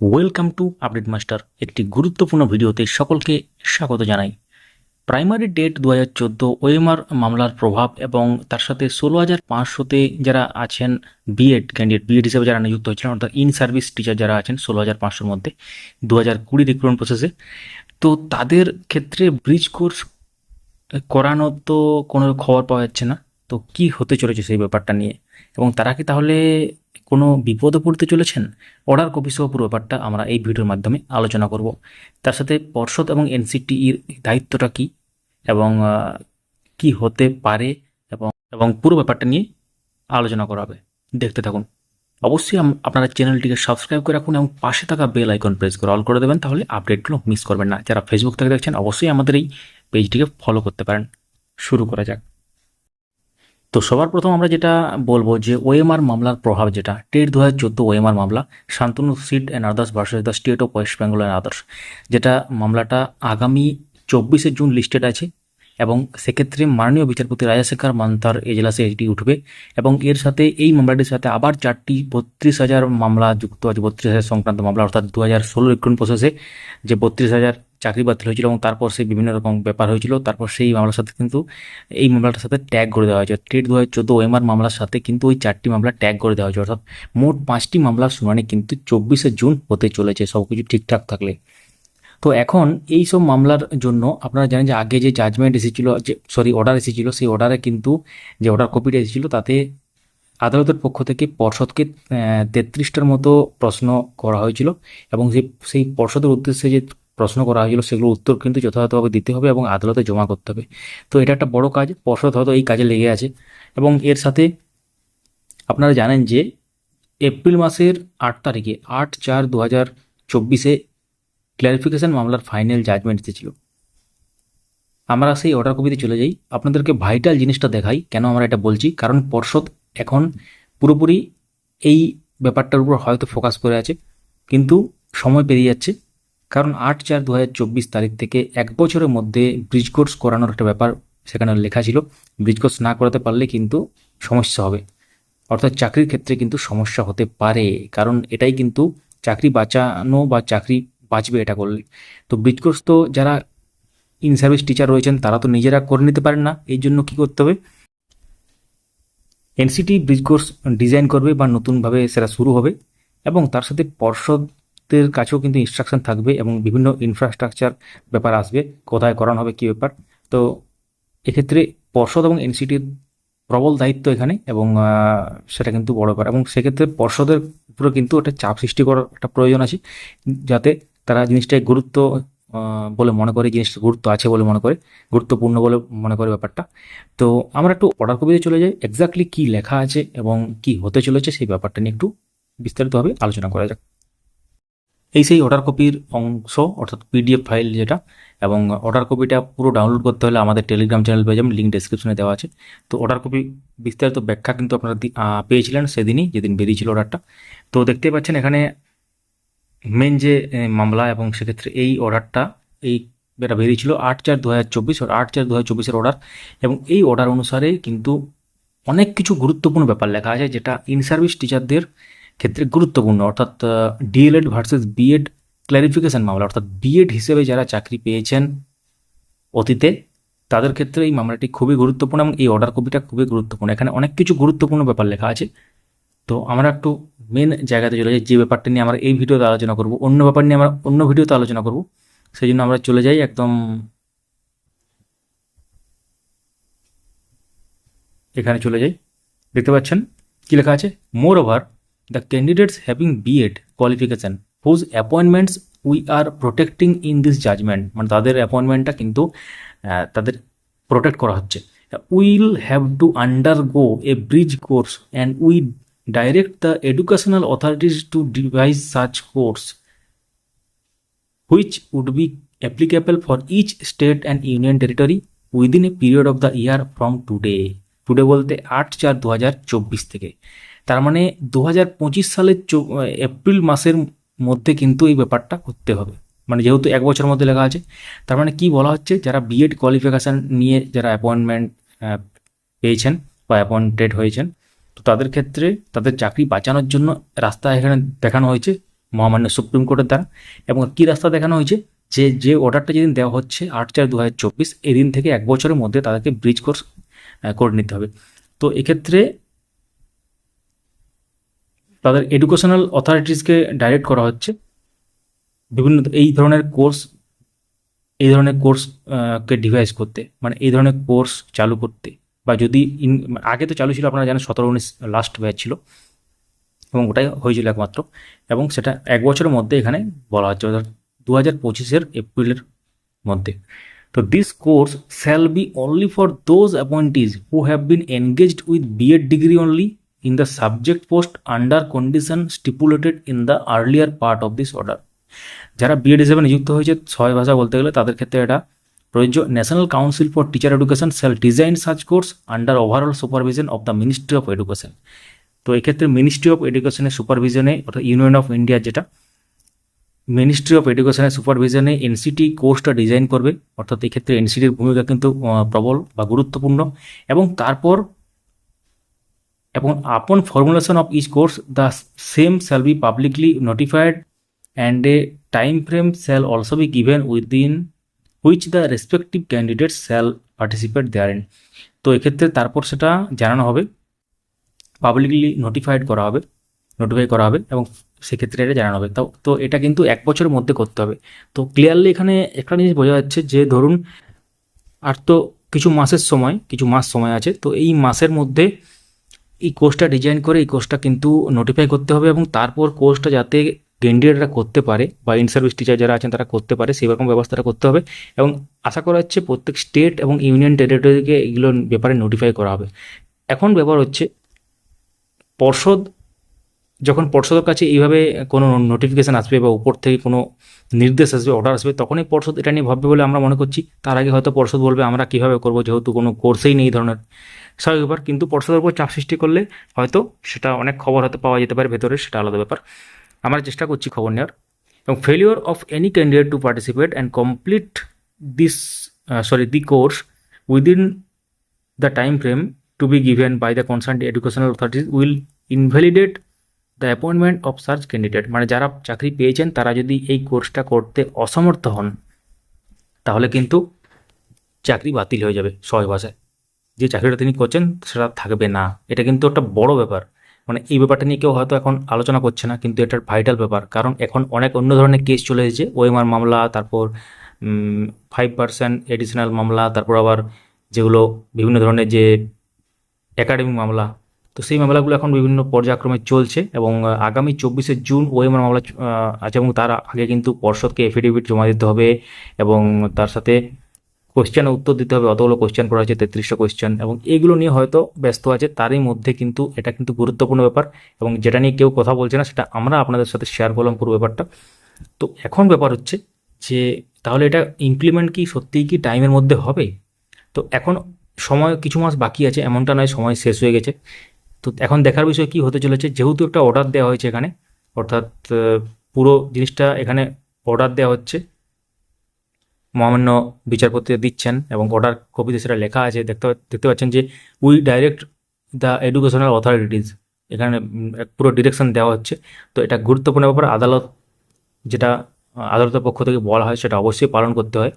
Welcome to update master একটি গুরুত্বপূর্ণ ভিডিওতে সকলকে স্বাগত জানাই। প্রাইমারি ডেট দু হাজার চোদ্দ ওএমআর মামলার প্রভাব এবং তার সাথে ষোলো হাজার পাঁচশোতে যারা আছেন বিএড ক্যান্ডিডেট বিএড হিসেবে যারা নিযুক্ত হয়েছিলেন, অর্থাৎ ইন সার্ভিস টিচার যারা আছেন ষোলো হাজার পাঁচশোর মধ্যে দু হাজার কুড়ি রিক্রুটমেন্ট প্রসেসে তো তাদের ক্ষেত্রে ব্রিজ কোর্স করানোর তো কোনো খবর পাওয়া যাচ্ছে না। তো কি হতে চলেছে সেই ব্যাপারটা নিয়ে? এবং তারা কি তাহলে কোনো বিপদে পড়তে চলেছেন? অর্ডার কপি সহ পুরো ব্যাপারটা আমরা এই ভিডিওর মাধ্যমে আলোচনা করব। তার সাথে পর্ষদ এবং এনসিটির দায়িত্বটা কি? এবং কি হতে পারে? এবং এবং পুরো ব্যাপারটা নিয়ে আলোচনা করা হবে। দেখতে থাকুন। অবশ্যই আপনারা চ্যানেলটিকে সাবস্ক্রাইব করে রাখুন এবং পাশে থাকা বেল আইকন প্রেস করে অল করে দেবেন, তাহলে আপডেটগুলো মিস করবেন না। যারা ফেসবুক থেকে দেখছেন, অবশ্যই আমাদের এই পেজটিকে ফলো করতে পারেন। শুরু করা যাক। তো সবার প্রথম আমরা যেটা বলব যে ওএমআর মামলার প্রভাব যেটা, টেট দু হাজার চোদ্দ ওএমআর মামলা, Shantanu seat and others versus the state of West Bengal and others যেটা মামলাটা আগামী চব্বিশে জুন লিস্টেড আছে এবং সেক্ষেত্রে মাননীয় বিচারপতি রাজাশেখর মান্তার এজলাসে এটি উঠবে এবং এর সাথে এই মামলাটির সাথে আবার চারটি বত্রিশ হাজার মামলা যুক্ত আছে, বত্রিশ হাজার সংক্রান্ত মামলা, অর্থাৎ দু হাজার ষোলো রিক্রুটমেন্ট প্রসেসে যে বত্রিশ হাজার চাকরি বাতিল হয়েছিল এবং তারপর সেই বিভিন্ন রকম ব্যাপার হয়েছিল। তারপর সেই মামলার সাথে কিন্তু এই মামলাটার সাথে ট্যাগ করে দেওয়া হয়েছে। টেট দু হাজার চোদ্দ ওএমআর মামলার সাথে কিন্তু ওই চারটি মামলা ট্যাগ করে দেওয়া হয়েছে। অর্থাৎ মোট পাঁচটি মামলার শুনানি কিন্তু চব্বিশে জুন হতে চলেছে সব কিছু ঠিকঠাক থাকলে। তো এখন এই সব মামলার জন্য আপনারা জানেন যে আগে যে জাজমেন্ট এসেছিল, যে সরি অর্ডার এসেছিল, সেই অর্ডারে কিন্তু যে অর্ডার কপিটা এসেছিল, তাতে আদালতের পক্ষ থেকে পর্ষদকে তেত্রিশটার মতো প্রশ্ন করা হয়েছিল। এবং সেই সেই পর্ষদের উদ্দেশ্যে যে প্রশ্ন করা হয়েছিল সেগুলোর উত্তর কিন্তু যথাযথভাবে দিতে হবে এবং আদালতে জমা করতে হবে। তো এটা একটা বড় কাজ পর্ষদ হয়তো এই কাজে লেগে আছে। এবং এর সাথে আপনারা জানেন যে এপ্রিল মাসের আট তারিখে, আট চার দু হাজার চব্বিশে ক্ল্যারিফিকেশন মামলার ফাইনাল জাজমেন্ট এসেছিল। আমরা সেই অর্ডার কপিতে চলে যাই। আপনাদেরকে ভাইটাল জিনিসটা দেখাই, কেন আমরা এটা বলছি। কারণ পর্ষদ এখন পুরোপুরি এই ব্যাপারটার উপর হয়তো ফোকাস করে আছে, কিন্তু সময় পেরিয়ে যাচ্ছে। কারণ আট চার দু তারিখ থেকে এক বছরের মধ্যে ব্রিজ কোর্স করানোর একটা ব্যাপার সেখানে লেখা ছিল। ব্রিজ কোর্স না করাতে পারলে কিন্তু সমস্যা হবে। অর্থাৎ চাকরির ক্ষেত্রে কিন্তু সমস্যা হতে পারে, কারণ এটাই কিন্তু চাকরি বাঁচানো বা চাকরি বাঁচবে এটা করলে। তো ব্রিজ কোর্স তো যারা ইন সার্ভিস টিচার রয়েছেন, তারা তো নিজেরা করে নিতে পারেন না, এই জন্য কী করতে হবে? এনসিটি ব্রিজ কোর্স ডিজাইন করবে বা নতুনভাবে সেটা শুরু হবে এবং তার সাথে পর্ষদের কাছেও কিন্তু ইনস্ট্রাকশন থাকবে এবং বিভিন্ন ইনফ্রাস্ট্রাকচার ব্যাপার আসবে, কোথায় করানো হবে, কী ব্যাপার। তো এক্ষেত্রে পর্ষদ এবং এনসিটির প্রবল দায়িত্ব এখানে এবং সেটা কিন্তু বড় ব্যাপার। এবং সেক্ষেত্রে পর্ষদের উপরে কিন্তু একটা চাপ সৃষ্টি করার একটা প্রয়োজন আছে, যাতে তারা জিনিসটাকে গুরুত্ব বলে মনে করে, জিনিসটা গুরুত্ব আছে বলে মনে করে, গুরুত্বপূর্ণ বলে মনে করে ব্যাপারটা। তো আমরা একটু অর্ডার কপিতে চলে যাই এক্স্যাক্টলি কি লেখা আছে এবং কি হতে চলেছে সেই ব্যাপারটা নিয়ে একটু বিস্তারিতভাবে আলোচনা করা যাক। এই সেই অর্ডার কপির অংশ, অর্থাৎ পিডিএফ ফাইল যেটা, এবং অর্ডার কপিটা পুরো ডাউনলোড করতে হলে আমাদের টেলিগ্রাম চ্যানেল পেয়ে যাবেন লিঙ্ক ডেসক্রিপশনে দেওয়া আছে। তো অর্ডার কপি বিস্তারিত ব্যাখ্যা কিন্তু আপনারা পেয়েছিলেন সেদিনই, যেদিন বেরিয়েছিল অর্ডারটা তো দেখতে পাচ্ছেন এখানে মেন যে মামলা এবং সেক্ষেত্রে এই অর্ডারটা এই এটা বেরিয়েছিল আট চার দু হাজার চব্বিশ আট চার দু হাজার চব্বিশের অর্ডার এবং এই অর্ডার অনুসারে কিন্তু অনেক কিছু গুরুত্বপূর্ণ ব্যাপার লেখা আছে, যেটা ইন সার্ভিস টিচারদের ক্ষেত্রে গুরুত্বপূর্ণ, অর্থাৎ ডিএলএড ভার্সেস বিএড ক্ল্যারিফিকেশন মামলা, অর্থাৎ বিএড হিসেবে যারা চাকরি পেয়েছেন অতীতে, তাদের ক্ষেত্রে এই মামলাটি খুবই গুরুত্বপূর্ণ এবং এই অর্ডার কপিটা খুবই গুরুত্বপূর্ণ। এখানে অনেক কিছু গুরুত্বপূর্ণ ব্যাপার লেখা আছে। তো আমরা একটু মেন জায়গাতে চলে যাই, যে ব্যাপারটা নিয়ে আমরা এই ভিডিওতে আলোচনা করব, অন্য ব্যাপার নিয়ে আমরা অন্য ভিডিওতে আলোচনা করব সেই জন্য আমরা চলে যাই একদম এখানে চলে যাই। দেখতে পাচ্ছেন কী লেখা আছে? Moreover the candidates having BEd qualification whose appointments we are protecting in this judgment মানে তাদের অ্যাপয়েন্টমেন্টটা কিন্তু তাদের প্রোটেক্ট করা হচ্ছে। Will have to undergo a bridge course and we direct the educational authorities to devise such course which would be applicable for each state and union territory within a period of the year from today today বলতে আট চার দু থেকে। তার মানে দু হাজার পঁচিশ সালের এপ্রিল মাসের মধ্যে কিন্তু এই ব্যাপারটা করতে হবে। মানে যেহেতু এক বছর মধ্যে লেখা আছে, তার মানে কি বলা হচ্ছে, যারা বিএড কোয়ালিফিকেশান নিয়ে যারা অ্যাপয়েন্টমেন্ট পেয়েছেন বা অ্যাপয়েন্টেড হয়েছেন, তো তাদের ক্ষেত্রে তাদের চাকরি বাঁচানোর জন্য রাস্তা এখানে দেখানো হয়েছে মহামান্য সুপ্রিম কোর্টের দ্বারা। এবং কী রাস্তা দেখানো হয়েছে, যে যে অর্ডারটা যেদিন দেওয়া হচ্ছে আট চার দু হাজার চব্বিশ, এদিন থেকে এক বছরের মধ্যে তাদেরকে ব্রিজ কোর্স করে নিতে হবে। তো এক্ষেত্রে তাদের এডুকেশনাল অথরিটিসকে ডাইরেক্ট করা হচ্ছে। বিভিন্ন এই ধরনের কোর্স এই ধরনের কোর্স কে ডিভাইস করতে মানে এই ধরনের কোর্স চালু করতে। বা যদি আগে তো চালু ছিল, আপনারা জানেন সতেরো উনিশ লাস্ট ব্যাচ ছিল। এবং ওটাই হয়েছিল একমাত্র। এবং সেটা এক বছরের মধ্যে এখানে বলা হচ্ছে, অর্থাৎ দু হাজার পঁচিশের এপ্রিলের মধ্যে। তো this course shall be only for those appointees who have been engaged with BEd degree only in the subject post under condition stipulated in the earlier part of this order যারা বিএড হিসেবে নিযুক্ত হয়েছে, ছয় ভাষা বলতে গেলে তাদের ক্ষেত্রে এটা প্রযোজ্য। National council for teacher education shall design search course under overall supervision of the ministry of education তো এক্ষেত্রে মিনিস্ট্রি অফ এডুকেশনের সুপারভিশনে অর্থাৎ ইউনিয়ন অফ ইন্ডিয়া যেটা মিনিস্ট্রি অফ এডুকেশনের সুপারভিশনে এনসিটি কোর্সটা ডিজাইন করবে। অর্থাৎ এক্ষেত্রে এনসিটির ভূমিকা কিন্তু প্রবল বা গুরুত্বপূর্ণ। এবং তারপর, এবং upon formulation of each course the same shall be publicly notified and a time frame shall also be given within which the respective candidate shall participate therein তো এক্ষেত্রে তারপর সেটা জানানো হবে। পাবলিকলি নোটিফাইড করা হবে। নোটিফাই করা হবে। এবং সেক্ষেত্রে এটা জানানো হবে। তো তো এটা কিন্তু এক বছরের মধ্যে করতে হবে। তো ক্লিয়ারলি এখানে একটা জিনিস বোঝা যাচ্ছে যে ধরুন, আর তো কিছু মাসের সময়, কিছু মাস সময় আছে, তো এই মাসের মধ্যে এই কোর্সটা ডিজাইন করে এই কোর্সটা কিন্তু নোটিফাই করতে হবে এবং তারপর কোর্সটা যাতে ক্যান্ডিডেটরা করতে পারে বা ইন সার্ভিস টিচার যারা আছেন তারা করতে পারে, সেই রকম ব্যবস্থাটা করতে হবে এবং আশা করা হচ্ছে প্রত্যেক স্টেট এবং ইউনিয়ন টেরিটরিকে এগুলোর ব্যাপারে নোটিফাই করা হবে। এখন ব্যাপার হচ্ছে, পর্ষদ যখন পর্ষদের কাছে এইভাবে কোনো নোটিফিকেশান আসবে বা উপর থেকে কোনো নির্দেশ আসবে অর্ডার আসবে, তখনই পর্ষদ এটা নিয়ে ভাববে বলে আমরা মনে করছি। তার আগে হয়তো পর্ষদ বলবে, আমরা কীভাবে করব? যেহেতু কোনো কোর্সেই নেই ধরনের। স্বাভাবিক ব্যাপার, কিন্তু পর্ষদের উপর চাপ সৃষ্টি করলে হয়তো সেটা অনেক খবর হয়তো পাওয়া যেতে পারে, ভেতরে সেটা আলাদা ব্যাপার। আমরা চেষ্টা করছি খবর নেওয়ার। এবং failure of any candidate to participate and complete this sorry the course within the time frame to be given by the concern educational authorities will invalidate the appointment of search candidate মানে যারা চাকরি পেয়েছেন, তারা যদি এই কোর্সটা করতে অসমর্থ হন, তাহলে কিন্তু চাকরি বাতিল হয়ে যাবে সহজ ভাষায়। যে চাকরিটা তিনি করছেন, সেটা থাকবে না। এটা কিন্তু একটা বড় ব্যাপার। মানে এই ব্যাপারটা নিয়ে কেউ হয়তো এখন আলোচনা করছে না, কিন্তু এটার ভাইটাল ব্যাপার। কারণ এখন অনেক অন্য ধরনের কেস চলে এসেছে ওএমআর মামলা, তারপর ফাইভ পার্সেন্ট এডিশনাল মামলা, তারপর আবার যেগুলো বিভিন্ন ধরনের যে একাডেমিক মামলা তো সেই মামলাগুলো এখন বিভিন্ন পর্যায়ক্রমে চলছে এবং আগামী চব্বিশে জুন ওএমআর মামলা আছে এবং তার আগে কিন্তু পর্ষদকে এফিডেভিট জমা দিতে হবে এবং তার সাথে কোশ্চেনের উত্তর দিতে হবে। অতগুলো কোশ্চেন করা হয়েছে তেত্রিশটা কোশ্চেন এবং এগুলো নিয়ে হয়তো ব্যস্ত আছে, তারই মধ্যে কিন্তু এটা কিন্তু গুরুত্বপূর্ণ ব্যাপার এবং যেটা নিয়ে কেউ কথা বলছে না, সেটা আমরা আপনাদের সাথে শেয়ার করলাম পুরো ব্যাপারটা। তো এখন ব্যাপার হচ্ছে যে, তাহলে এটা ইমপ্লিমেন্ট কি, সত্যিই কি টাইমের মধ্যে হবে? তো এখন সময়, কিছু মাস বাকি আছে, এমনটা নয়, সময় শেষ হয়ে গেছে। তো এখন দেখার বিষয় কি হতে চলেছে? যেহেতু একটা অর্ডার দেওয়া হয়েছে এখানে, অর্থাৎ পুরো জিনিসটা এখানে অর্ডার দেওয়া হচ্ছে। মহামান্য বিচারপতি দিচ্ছেন এবং অর্ডার কপিতে সেটা লেখা আছে। দেখতে দেখতে পাচ্ছেন যে we direct the educational authorities এখানে পুরো ডিরেকশন দেওয়া হচ্ছে। তো এটা গুরুত্বপূর্ণ ব্যাপার। আদালত যেটা আদালতের পক্ষ থেকে বলা হয় সেটা অবশ্যই পালন করতে হয়।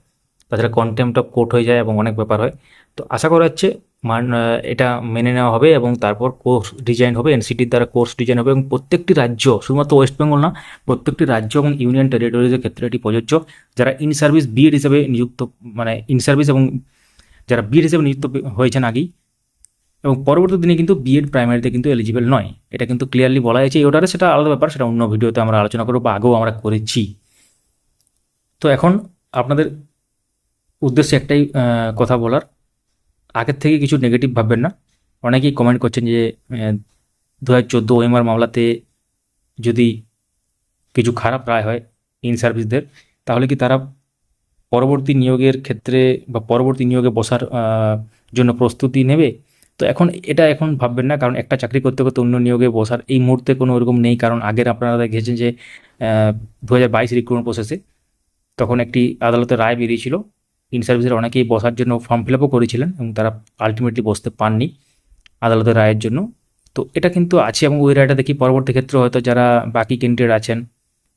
তাছাড়া কন্টেম্পট অফ কোর্ট হয়ে যায় এবং অনেক ব্যাপার হয়। তো আশা করা হচ্ছে মান এটা মেনে নেওয়া হবে এবং তারপর কোর্স ডিজাইন হবে এনসিটির দ্বারা কোর্স ডিজাইন হবে এবং প্রত্যেকটি রাজ্য, শুধুমাত্র ওয়েস্ট বেঙ্গল না, প্রত্যেকটি রাজ্য এবং ইউনিয়ন টেরিটরিজের ক্ষেত্রে এটি প্রযোজ্য। যারা ইন সার্ভিস বিএড হিসেবে নিযুক্ত মানে ইন সার্ভিস এবং যারা বিএড হিসেবে নিযুক্ত হয়েছেন আগেই, এবং পরবর্তী দিনে কিন্তু বিএড প্রাইমারিতে কিন্তু এলিজিবল নয়। এটা কিন্তু ক্লিয়ারলি বলা হয়েছে এই অর্ডারে সেটা আলাদা ব্যাপার, সেটা অন্য ভিডিওতে আমরা আলোচনা করব, বা আগেও আমরা করেছি। তো এখন আপনাদের উদ্দেশ্যে একটাই কথা বলার আগের থেকে কিছু নেগেটিভ ভাববেন না। অনেকেই কমেন্ট করছেন যে দু হাজার চোদ্দ ওএমআর মামলাতে যদি কিছু খারাপ রায় হয় ইন সার্ভিসদের তাহলে কি তারা পরবর্তী নিয়োগের ক্ষেত্রে বা পরবর্তী নিয়োগে বসার জন্য প্রস্তুতি নেবে? তো এখন এটা এখন ভাববেন না, কারণ একটা চাকরি করতে করতে অন্য নিয়োগে বসার এই মুহূর্তে কোনো ওরকম নেই। কারণ আগের আপনারা দেখেছেন যে দু হাজার বাইশ রিক্রুটমেন্ট প্রসেসে তখন একটি আদালতের রায় বেরিয়েছিল। ইন সার্ভিসের অনেকেই বসার জন্য ফর্ম ফিল আপও করেছিলেন এবং তারা আলটিমেটলি বসতে পাননি আদালতের রায়ের জন্য। তো এটা কিন্তু আছে এবং ওই রায়টা দেখি পরবর্তী ক্ষেত্রে হয়তো যারা বাকি ক্যান্ডিডেট আছেন,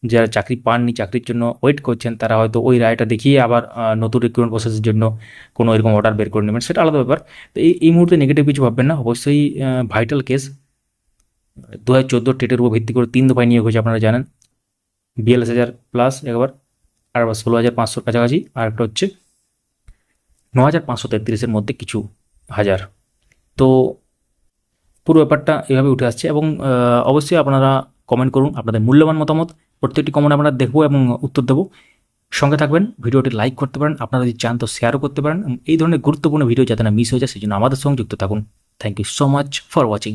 যারা চাকরি পাননি, চাকরির জন্য ওয়েট করছেন, তারা হয়তো ওই রায়টা দেখিয়ে আবার নতুন রিক্রুটমেন্ট প্রসেসের জন্য কোনো এরকম অর্ডার বের করে নেবেন। সেটা আলাদা ব্যাপার। তো এই এই মুহূর্তে নেগেটিভ কিছু ভাববেন না। অবশ্যই ভাইটাল কেস দু হাজার চোদ্দ টেটের উপর ভিত্তি করে তিন দফায় নিয়োগ হয়েছে আপনারা জানেন। বিয়াল্লিশ হাজার প্লাস একবার, আর ষোলো হাজার পাঁচশোর কাছাকাছি। আর একটা হচ্ছে ন হাজার পাঁচশো তেত্রিশের মধ্যে কিছু হাজার। তো পুরো ব্যাপারটা এভাবে উঠে আসছে এবং অবশ্যই আপনারা কমেন্ট করুন আপনাদের মূল্যবান মতামত। প্রত্যেকটি কমেন্ট আমরা দেখব এবং উত্তর দেবো। সঙ্গে থাকবেন, ভিডিওটি লাইক করতে পারেন, আপনারা যদি চান তো শেয়ারও করতে পারেন। এই ধরনের গুরুত্বপূর্ণ ভিডিও যাতে না মিস হয়ে যায় সেই জন্য আমাদের সঙ্গে যুক্ত থাকুন। Thank you so much for watching